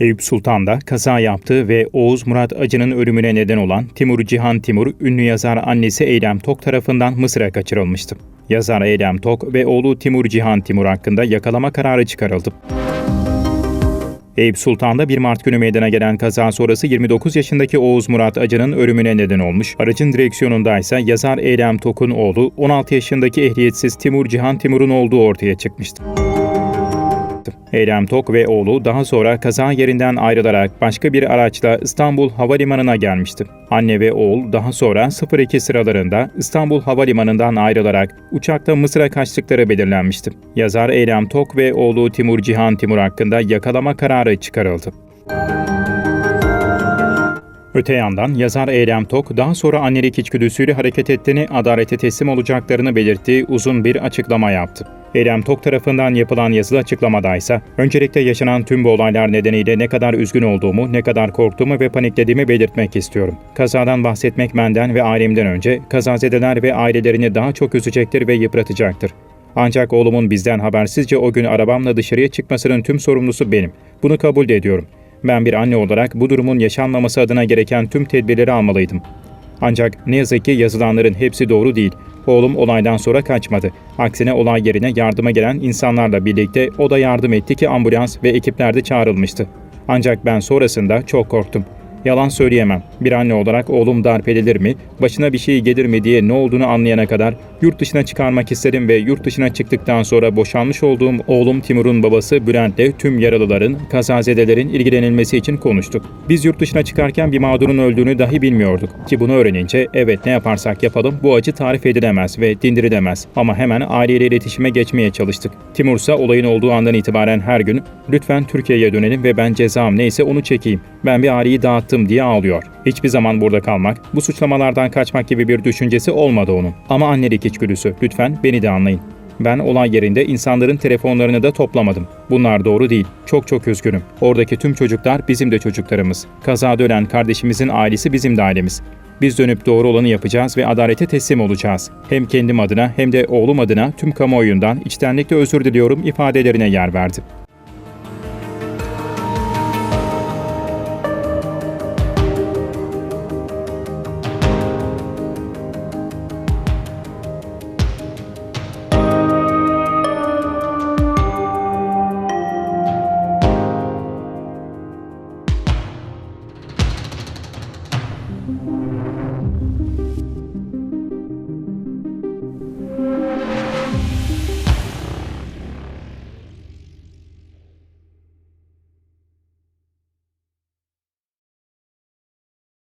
Eyüp Sultan'da kaza yaptığı ve Oğuz Murat Acı'nın ölümüne neden olan Timur Cihan Timur, ünlü yazar annesi Eylem Tok tarafından Mısır'a kaçırılmıştı. Yazar Eylem Tok ve oğlu Timur Cihan Timur hakkında yakalama kararı çıkarıldı. Eyüp Sultan'da 1 Mart günü meydana gelen kaza sonrası 29 yaşındaki Oğuz Murat Acı'nın ölümüne neden olmuş. Aracın direksiyonunda ise yazar Eylem Tok'un oğlu 16 yaşındaki ehliyetsiz Timur Cihan Timur'un olduğu ortaya çıkmıştı. Eylem Tok ve oğlu daha sonra kaza yerinden ayrılarak başka bir araçla İstanbul Havalimanı'na gelmişti. Anne ve oğul daha sonra 02 sıralarında İstanbul Havalimanı'ndan ayrılarak uçakta Mısır'a kaçtıkları belirlenmişti. Yazar Eylem Tok ve oğlu Timur Cihan Timur hakkında yakalama kararı çıkarıldı. Öte yandan yazar Eylem Tok daha sonra annelik içgüdüsüyle hareket ettiğini, adalete teslim olacaklarını belirttiği uzun bir açıklama yaptı. Eylem Tok tarafından yapılan yazılı açıklamada ise öncelikle yaşanan tüm bu olaylar nedeniyle ne kadar üzgün olduğumu, ne kadar korktuğumu ve paniklediğimi belirtmek istiyorum. Kazadan bahsetmek benden ve ailemden önce kazazedeler ve ailelerini daha çok üzecektir ve yıpratacaktır. Ancak oğlumun bizden habersizce o gün arabamla dışarıya çıkmasının tüm sorumlusu benim. Bunu kabul ediyorum. Ben bir anne olarak bu durumun yaşanmaması adına gereken tüm tedbirleri almalıydım. Ancak ne yazık ki yazılanların hepsi doğru değil. Oğlum olaydan sonra kaçmadı. Aksine olay yerine yardıma gelen insanlarla birlikte o da yardım etti ki ambulans ve ekipler de çağrılmıştı. Ancak ben sonrasında çok korktum. Yalan söyleyemem. Bir anne olarak oğlum darp edilir mi, başına bir şey gelir mi diye ne olduğunu anlayana kadar yurt dışına çıkarmak istedim ve yurt dışına çıktıktan sonra boşanmış olduğum oğlum Timur'un babası Bülent'le tüm yaralıların, kazazedelerin ilgilenilmesi için konuştuk. Biz yurt dışına çıkarken bir mağdurun öldüğünü dahi bilmiyorduk. Ki bunu öğrenince evet ne yaparsak yapalım bu acı tarif edilemez ve dindirilemez. Ama hemen aileyle iletişime geçmeye çalıştık. Timur ise olayın olduğu andan itibaren her gün lütfen Türkiye'ye dönelim ve ben cezam neyse onu çekeyim. Ben bir aileyi dağıttım diye ağlıyor. Hiçbir zaman burada kalmak, bu suçlamalardan kaçmak gibi bir düşüncesi olmadı onun. Ama annelik içgüdüsü. Lütfen beni de anlayın. Ben olay yerinde insanların telefonlarını da toplamadım. Bunlar doğru değil. Çok çok üzgünüm. Oradaki tüm çocuklar bizim de çocuklarımız. Kazada ölen kardeşimizin ailesi bizim de ailemiz. Biz dönüp doğru olanı yapacağız ve adalete teslim olacağız. Hem kendim adına hem de oğlum adına tüm kamuoyundan içtenlikle özür diliyorum ifadelerine yer verdi.